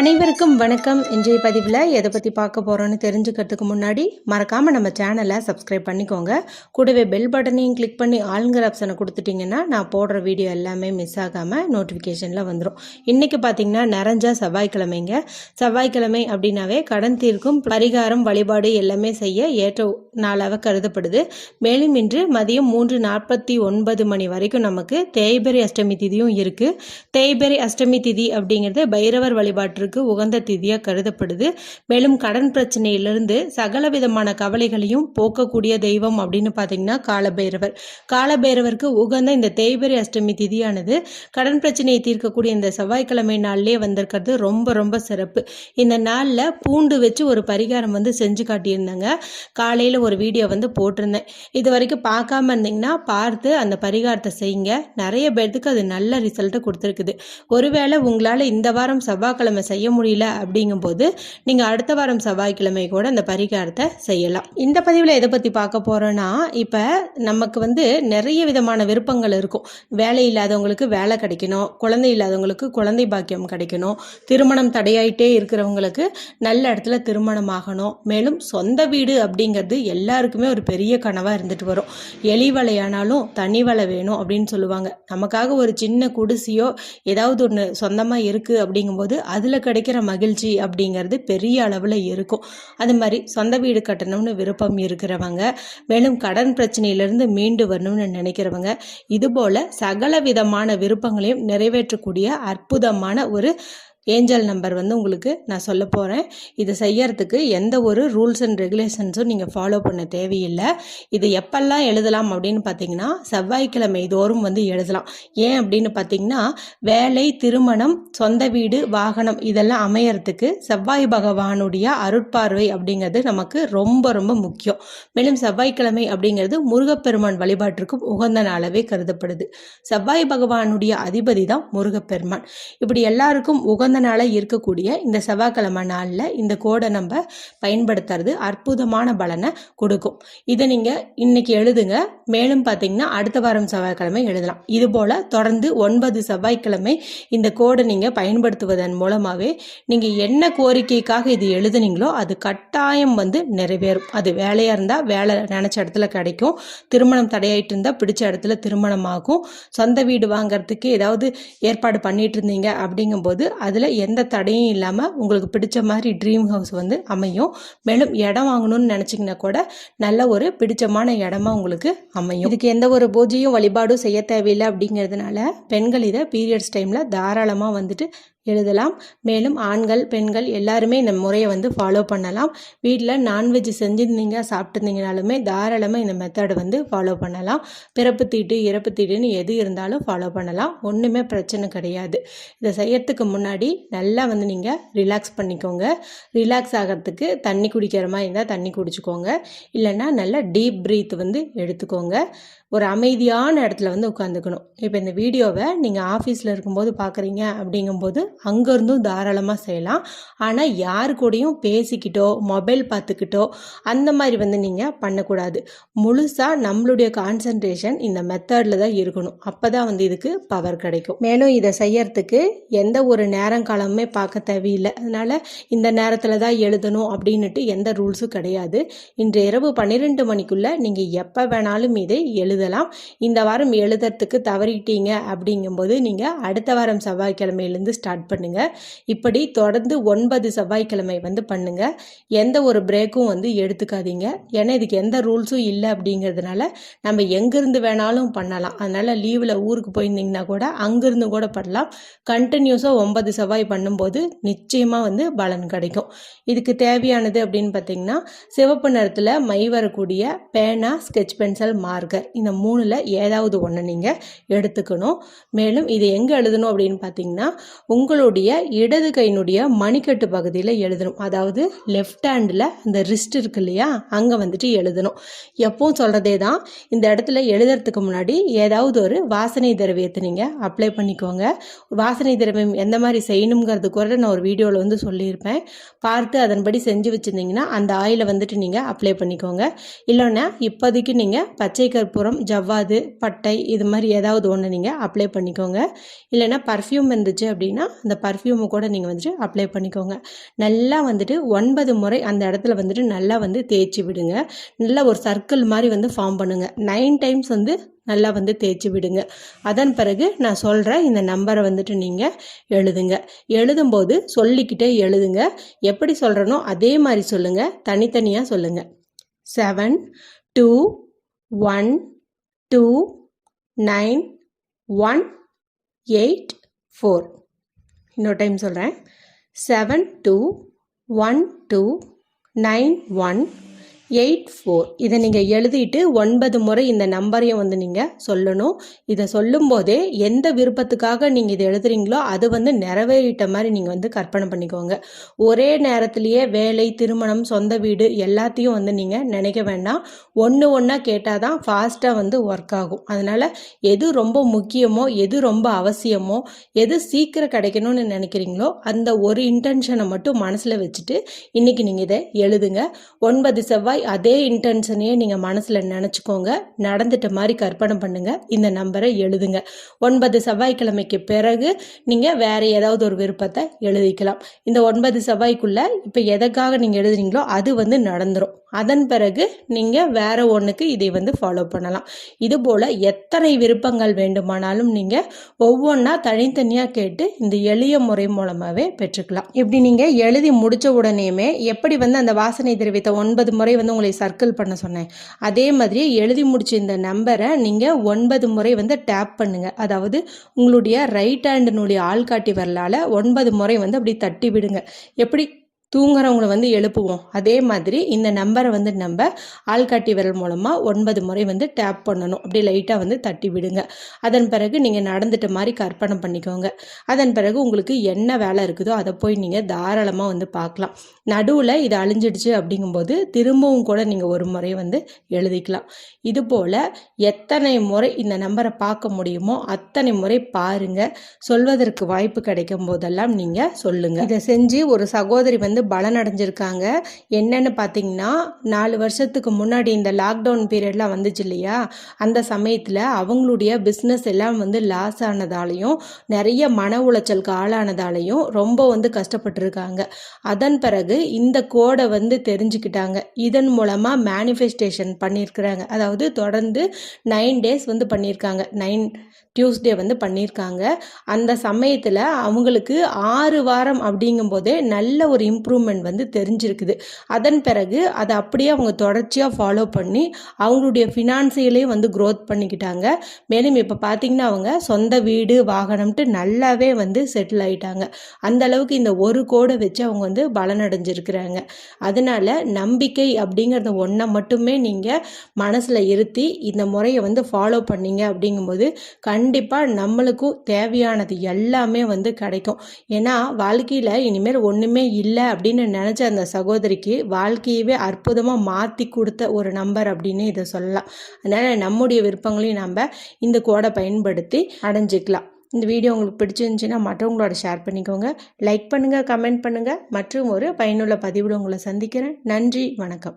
அனைவருக்கும் வணக்கம். இன்றைய பதிவில் எதை பற்றி பார்க்க போகிறோன்னு தெரிஞ்சுக்கிறதுக்கு முன்னாடி மறக்காமல் நம்ம சேனலை சப்ஸ்கிரைப் பண்ணிக்கோங்க. கூடவே பெல் பட்டனையும் கிளிக் பண்ணி ஆளுங்கிற ஆப்ஷனை கொடுத்துட்டிங்கன்னா நான் போடுற வீடியோ எல்லாமே மிஸ் ஆகாமல் நோட்டிஃபிகேஷனில் வந்துடும் இன்றைக்கி பார்த்தீங்கன்னா நிறைஞ்ச செவ்வாய்க்கிழமைங்க. செவ்வாய்க்கிழமை அப்படின்னாவே கடன் தீர்க்கும் பரிகாரம் வழிபாடு எல்லாமே செய்ய ஏற்ற நாளாக கருதப்படுது. மேலும் இன்று மதியம் மூன்று நாற்பத்தி ஒன்பது மணி வரைக்கும் நமக்கு தேய்பெரி அஷ்டமி திதியும் இருக்குது தேய்பெரி அஷ்டமி திதி அப்படிங்கிறது பைரவர் வழிபாட்டு வழிபாட்டிற்கு உகந்த திதியாக கருதப்படுது. மேலும் கடன் பிரச்சனையிலிருந்து சகல விதமான கவலைகளையும் போக்கக்கூடிய தெய்வம் அப்படின்னு பார்த்தீங்கன்னா காலபைரவர். காலபைரவருக்கு உகந்த இந்த தேய்பரி அஷ்டமி திதியானது கடன் பிரச்சனையை தீர்க்கக்கூடிய இந்த செவ்வாய்க்கிழமை நாள்லேயே வந்திருக்கிறது. ரொம்ப ரொம்ப சிறப்பு. இந்த நாளில் பூண்டு வச்சு ஒரு பரிகாரம் வந்து செஞ்சு காட்டியிருந்தாங்க. காலையில் ஒரு வீடியோ வந்து போட்டிருந்தேன். இது வரைக்கும் பார்க்காம இருந்தீங்கன்னா பார்த்து அந்த பரிகாரத்தை செய்யுங்க. நிறைய பேர்த்துக்கு அது நல்ல ரிசல்ட்டை கொடுத்துருக்குது. ஒருவேளை உங்களால் இந்த வாரம் செவ்வாய்க்கிழமை செய்ய முடியல அப்படிங்கும்போது நீங்கள் அடுத்த வாரம் செவ்வாய்க்கிழமை கூட அந்த பரிகாரத்தை செய்யலாம். இந்த பதிவில் எதை பற்றி பார்க்க போகிறோன்னா இப்போ நமக்கு வந்து நிறைய விதமான விருப்பங்கள் இருக்கும். வேலை இல்லாதவங்களுக்கு வேலை கிடைக்கணும். குழந்தை இல்லாதவங்களுக்கு குழந்தை பாக்கியம் கிடைக்கணும். திருமணம் தடையாயிட்டே இருக்கிறவங்களுக்கு நல்ல இடத்துல திருமணம் ஆகணும். மேலும் சொந்த வீடு அப்படிங்கிறது எல்லாருக்குமே ஒரு பெரிய கனவாக இருந்துட்டு வரும். எலி வலையானாலும் தனி வலை வேணும் அப்படின்னு சொல்லுவாங்க. நமக்காக ஒரு சின்ன குடிசையோ ஏதாவது ஒன்று சொந்தமாக இருக்குது அப்படிங்கும்போது அதில் கிடைக்கிற மகிழ்ச்சி அப்படிங்கிறது பெரிய அளவில் இருக்கும். அது மாதிரி சொந்த வீடு கட்டணும்னு விருப்பம் இருக்கிறவங்க மேலும் கடன் பிரச்சனையிலிருந்து மீண்டு வரணும்னு நினைக்கிறவங்க இதுபோல் சகல விதமான விருப்பங்களையும் நிறைவேற்றக்கூடிய அற்புதமான ஒரு ஏஞ்சல் நம்பர் வந்து உங்களுக்கு நான் சொல்ல போகிறேன் இதை செய்யறதுக்கு எந்த ஒரு ரூல்ஸ் அண்ட் ரெகுலேஷன்ஸும் நீங்கள் ஃபாலோ பண்ண தேவையில்லை. இது எப்பெல்லாம் எழுதலாம் அப்படின்னு பார்த்தீங்கன்னா செவ்வாய்க்கிழமை தோறும் வந்து எழுதலாம். ஏன் அப்படின்னு பார்த்தீங்கன்னா வேலை திருமணம் சொந்த வீடு வாகனம் இதெல்லாம் அமையறதுக்கு செவ்வாய் பகவானுடைய அருட்பார்வை அப்படிங்கிறது நமக்கு ரொம்ப ரொம்ப முக்கியம். மேலும் செவ்வாய்க்கிழமை அப்படிங்கிறது முருகப்பெருமான் வழிபாட்டிற்கும் உகந்த நாளாகவே கருதப்படுது. செவ்வாய் பகவானுடைய அதிபதி தான் முருகப்பெருமான். இப்படி எல்லாருக்கும் உகந்த நாளாக இருக்கக்கூடிய இந்த செவ்வாய்க்கிழமை நாளில் இந்த கோடை நம்ம பயன்படுத்துறது அற்புதமான பலனை கொடுக்கும். இதை நீங்கள் இன்னைக்கு எழுதுங்க. மேலும் பார்த்தீங்கன்னா அடுத்த வாரம் செவ்வாய்க்கிழமை எழுதலாம். இது போல் தொடர்ந்து ஒன்பது செவ்வாய்க்கிழமை இந்த கோடை நீங்கள் பயன்படுத்துவதன் மூலமாகவே நீங்கள் என்ன கோரிக்கைக்காக இது எழுதுனீங்களோ அது கட்டாயம் வந்து நிறைவேறும். அது வேலையாக இருந்தால் வேலை நினச்ச இடத்துல கிடைக்கும். திருமணம் தடையாயிட்டு இருந்தால் பிடிச்ச இடத்துல திருமணம் ஆகும் சொந்த வீடு வாங்குறதுக்கு ஏதாவது ஏற்பாடு பண்ணிட்டு இருந்தீங்க அப்படிங்கும்போது அதில் எந்த தடையும் இல்லாமல் உங்களுக்கு பிடிச்ச மாதிரி ட்ரீம் ஹவுஸ் வந்து அமையும். மேலும் இடம் வாங்கணும்னு நினச்சிங்கன்னா கூட நல்ல ஒரு பிடிச்சமான இடமா உங்களுக்கு அமையும். இதுக்கு எந்த ஒரு பூஜையும் வழிபாடும் செய்ய தேவையில்லை அப்படிங்கிறதுனால பெண்கள் இதை பீரியட்ஸ் டைமில் தாராளமாக வந்துட்டு எழுதலாம். மேலும் ஆண்கள் பெண்கள் எல்லாருமே இந்த முறையை வந்து ஃபாலோ பண்ணலாம். வீட்டில் நான்வெஜ் செஞ்சுருந்தீங்க சாப்பிட்டுருந்தீங்கனாலுமே தாராளமாக இந்த மெத்தடை வந்து ஃபாலோ பண்ணலாம். பிறப்பு தீட்டு இறப்பு தீட்டுன்னு எது இருந்தாலும் ஃபாலோ பண்ணலாம். ஒன்றுமே பிரச்சனை கிடையாது. இதை செய்யறதுக்கு முன்னாடி நல்லா வந்து நீங்கள் ரிலாக்ஸ் பண்ணிக்கோங்க. ரிலாக்ஸ் ஆகிறதுக்கு தண்ணி குடிக்கிற மாதிரி இருந்தால் தண்ணி குடிச்சுக்கோங்க. இல்லைன்னா நல்லா டீப் ப்ரீத் வந்து எடுத்துக்கோங்க. ஒரு அமைதியான இடத்துல வந்து உட்காந்துக்கணும் இப்போ இந்த வீடியோவை நீங்கள் ஆஃபீஸில் இருக்கும்போது பார்க்குறீங்க அப்படிங்கும்போது அங்கேருந்தும் தாராளமாக செய்யலாம். ஆனால் யாரு கூடயும் பேசிக்கிட்டோ மொபைல் பார்த்துக்கிட்டோ அந்த மாதிரி வந்து நீங்கள் பண்ணக்கூடாது. முழுசாக நம்மளுடைய கான்சன்ட்ரேஷன் இந்த மெத்தடில் தான் இருக்கணும். அப்போ தான் வந்து இதுக்கு பவர் கிடைக்கும். மேலும் இதை செய்யறதுக்கு எந்த ஒரு நேரங்காலமுமே பார்க்க தேவையில்லை. அதனால் இந்த நேரத்தில் தான் எழுதணும் அப்படின்னுட்டு எந்த ரூல்ஸும் கிடையாது. இன்று இரவு பன்னிரெண்டு மணிக்குள்ளே நீங்கள் எப்போ வேணாலும் இதை எழுதலாம். இந்த வாரம் எழுதுறதுக்கு தவறிட்டீங்க அப்படிங்கும்போது நீங்கள் அடுத்த வாரம் செவ்வாய்க்கிழமையிலேருந்து ஸ்டார்ட் பண்ணுங்க. இப்படி தொடர்ந்து ஒன்பது செவ்வாய்க்கிழமை வந்து பண்ணுங்க. எந்த ஒரு பிரேக்கும் வந்து எடுத்துக்காதீங்க. ஏன்னா இதுக்கு எந்த ரூல்ஸும் இல்லை அப்படிங்கிறதுனால நம்ம எங்கேருந்து வேணாலும் பண்ணலாம். அதனால் லீவில் ஊருக்கு போயிருந்தீங்கன்னா கூட அங்கேருந்து கூட பண்ணலாம். கண்டினியூஸாக ஒன்பது செவ்வாய் பண்ணும்போது நிச்சயமாக வந்து பலன் கிடைக்கும். இதுக்கு தேவையானது அப்படின்னு பார்த்தீங்கன்னா சிவப்பு நிறத்தில் மை வரக்கூடிய பேனா ஸ்கெட்ச் பென்சில் மார்க்கர் இந்த மூணில் ஏதாவது ஒன்று நீங்கள் எடுத்துக்கணும். மேலும் இது எங்கே எழுதணும் அப்படின்னு பார்த்தீங்கன்னா உங்களுடைய இடது கையினுடைய மணிக்கட்டு பகுதியில் எழுதணும். அதாவது லெஃப்ட் ஹேண்டில் இந்த ரிஸ்ட் இருக்கு இல்லையா அங்கே வந்துட்டு எழுதணும். எப்பவும் சொல்கிறதே தான் இந்த இடத்துல எழுதுறதுக்கு முன்னாடி ஏதாவது ஒரு வாசனை திரவியத்தை நீங்கள் அப்ளை பண்ணிக்கோங்க. வாசனை திரவியம் எந்த மாதிரி செய்யணுங்கிறது கூட நான் ஒரு வீடியோவில் வந்து சொல்லியிருப்பேன். பார்த்து அதன்படி செஞ்சு வச்சுருந்தீங்கன்னா அந்த ஆயிலை வந்துட்டு நீங்கள் அப்ளை பண்ணிக்கோங்க. இல்லைன்னா இப்போதைக்கு நீங்கள் பச்சை கற்பூரம் கற்பூரம் ஜவ்வாது பட்டை இது மாதிரி ஏதாவது ஒன்று நீங்கள் அப்ளை பண்ணிக்கோங்க. இல்லைன்னா பர்ஃப்யூம் இருந்துச்சு அப்படின்னா அந்த பர்ஃப்யூமை கூட நீங்கள் வந்துட்டு அப்ளை பண்ணிக்கோங்க. நல்லா வந்துட்டு ஒன்பது முறை அந்த இடத்துல வந்துட்டு நல்லா வந்து தேய்ச்சி விடுங்க. நல்லா ஒரு சர்க்கிள் மாதிரி வந்து ஃபார்ம் பண்ணுங்கள் நைன் டைம்ஸ் வந்து நல்லா வந்து தேய்ச்சி விடுங்க. அதன் பிறகு நான் சொல்கிற இந்த நம்பரை வந்துட்டு நீங்கள் எழுதுங்க. எழுதும்போது சொல்லிக்கிட்டே எழுதுங்க. எப்படி சொல்கிறனோ அதே மாதிரி சொல்லுங்கள் தனித்தனியாக சொல்லுங்கள் seven two one two nine one eight four இன்னொரு டைம் சொல்கிறேன் seven two one two nine one eight four இதை நீங்கள் எழுதிட்டு ஒன்பது முறை இந்த நம்பரையும் வந்து நீங்கள் சொல்லணும். இதை சொல்லும்போதே எந்த விருப்பத்துக்காக நீங்கள் இதை எழுதுறீங்களோ அது வந்து நிறைவேறிட்ட மாதிரி நீங்கள் வந்து கற்பனை பண்ணிக்கோங்க. ஒரே நேரத்திலேயே வேலை திருமணம் சொந்த வீடு எல்லாத்தையும் வந்து நீங்கள் நினைக்க வேண்டாம். ஒன்று ஒன்றா கேட்டால் தான் ஃபாஸ்ட்டாக வந்து ஒர்க் ஆகும். அதனால் எது ரொம்ப முக்கியமோ எது ரொம்ப அவசியமோ எது சீக்கிரம் கிடைக்கணும்னு நினைக்கிறீங்களோ அந்த ஒரு இன்டென்ஷனை மட்டும் மனசில் வச்சுட்டு இன்றைக்கி நீங்கள் இதை எழுதுங்க. ஒன்பது செவ்வாய் செவ்வாய் அதே இன்டென்ஷனையே நீங்கள் மனசில் நினச்சிக்கோங்க. நடந்துட்ட மாதிரி கற்பனை பண்ணுங்கள் இந்த நம்பரை எழுதுங்க. ஒன்பது செவ்வாய்க்கிழமைக்கு பிறகு நீங்கள் வேறு ஏதாவது ஒரு விருப்பத்தை எழுதிக்கலாம். இந்த ஒன்பது செவ்வாய்க்குள்ளே இப்போ எதற்காக நீங்கள் எழுதுறீங்களோ அது வந்து நடந்துடும் அதன் பிறகு நீங்கள் வேற ஒன்றுக்கு இதை வந்து ஃபாலோ பண்ணலாம். இதுபோல் எத்தனை விருப்பங்கள் வேண்டுமானாலும் நீங்கள் ஒவ்வொன்றா தனித்தனியாக கேட்டு இந்த எளிய முறை மூலமாகவே பெற்றுக்கலாம். இப்படி நீங்கள் எழுதி முடித்த உடனேயுமே எப்படி வந்து அந்த வாசனை திரவியத்தை ஒன்பது முறை வந்து உங்களை சர்க்கிள் பண்ண சொன்னேன். அதே மாதிரி எழுதி முடிச்ச இந்த நம்பரை நீங்கள் ஒன்பது முறை வந்து டேப் பண்ணுங்கள் அதாவது உங்களுடைய ரைட் ஹேண்டினுடைய ஆள்காட்டி வரலால் ஒன்பது முறை வந்து அப்படி தட்டி விடுங்க. எப்படி? தூங்குறவங்களை வந்து எழுப்புவோம். அதே மாதிரி இந்த நம்பரை வந்து நம்ம ஆள்காட்டி விரல் மூலமாக ஒன்பது முறை வந்து டேப் பண்ணணும். அப்படி லைட்டாக வந்து தட்டி விடுங்க. அதன் பிறகு நீங்கள் நடந்துட்ட மாதிரி கற்பனை பண்ணிக்கோங்க. அதன் பிறகு உங்களுக்கு என்ன வேலை இருக்குதோ அதை போய் நீங்கள் தாராளமாக வந்து பார்க்கலாம். நடுவில் இது அழிஞ்சிடுச்சு அப்படிங்கும்போது திரும்பவும் கூட நீங்கள் ஒரு முறை வந்து எழுதிக்கலாம். இது போல் எத்தனை முறை இந்த நம்பரை பார்க்க முடியுமோ அத்தனை முறை பாருங்கள் சொல்வதற்கு வாய்ப்பு கிடைக்கும் போதெல்லாம் நீங்கள் சொல்லுங்கள் இதை செஞ்சு ஒரு சகோதரி வந்து பலன் அடைஞ்சிருக்காங்க என்னன்னு பார்த்தீங்கன்னா நாலு வருஷத்துக்கு முன்னாடி இந்த லாக்டவுன் பீரியட்லாம் வந்துச்சு இல்லையா? அந்த சமயத்தில் அவங்களுடைய பிஸ்னஸ் எல்லாம் வந்து லாஸ் ஆனதாலையும் நிறைய மன உளைச்சலுக்கு ஆளானதாலையும் ரொம்ப வந்து கஷ்டப்பட்டுருக்காங்க. அதன் பிறகு இந்த கோடை வந்து தெரிஞ்சுக்கிட்டாங்க. இதன் மூலமாக மேனிஃபெஸ்டேஷன் பண்ணியிருக்கிறாங்க அதாவது தொடர்ந்து நைன் டேஸ் வந்து பண்ணியிருக்காங்க நைன் டியூஸ்டே வந்து பண்ணியிருக்காங்க அந்த சமயத்தில் அவங்களுக்கு ஆறு வாரம் அப்படிங்கும்போதே நல்ல ஒரு இம்ப்ரூவ்மெண்ட் வந்து தெரிஞ்சிருக்குது. அதன் பிறகு அதை அப்படியே அவங்க தொடர்ச்சியாக ஃபாலோ பண்ணி அவங்களுடைய ஃபினான்சியலையும் வந்து க்ரோத் பண்ணிக்கிட்டாங்க. மேலும் இப்போ பார்த்திங்கன்னா அவங்க சொந்த வீடு வாகனம்ட்டு நல்லாவே வந்து செட்டில் ஆகிட்டாங்க அந்த அளவுக்கு இந்த ஒரு கோடை வச்சு அவங்க வந்து பலனடைஞ்சிருக்கிறாங்க. அதனால் நம்பிக்கை அப்படிங்கிறத ஒன்றை மட்டுமே நீங்கள் மனசில் இருத்தி இந்த முறையை வந்து ஃபாலோ பண்ணீங்க அப்படிங்கும்போது கண்டிப்பாக நம்மளுக்கும் தேவையானது எல்லாமே வந்து கிடைக்கும். ஏன்னா வாழ்க்கையில் இனிமேல் ஒன்றுமே இல்லை அப்படின்னு நினச்ச அந்த சகோதரிக்கு வாழ்க்கையவே அற்புதமாக மாற்றி கொடுத்த ஒரு நம்பர் அப்படின்னு இதை சொல்லலாம். அதனால் நம்முடைய விருப்பங்களையும் நம்ம இந்த கோடை பயன்படுத்தி அடைஞ்சிக்கலாம். இந்த வீடியோ உங்களுக்கு பிடிச்சிருந்துச்சின்னா மற்றவங்களோட ஷேர் பண்ணிக்கோங்க. லைக் பண்ணுங்கள் கமெண்ட் பண்ணுங்கள் மற்றும் ஒரு பயனுள்ள பதிவில் உங்களை சந்திக்கிறேன். நன்றி வணக்கம்.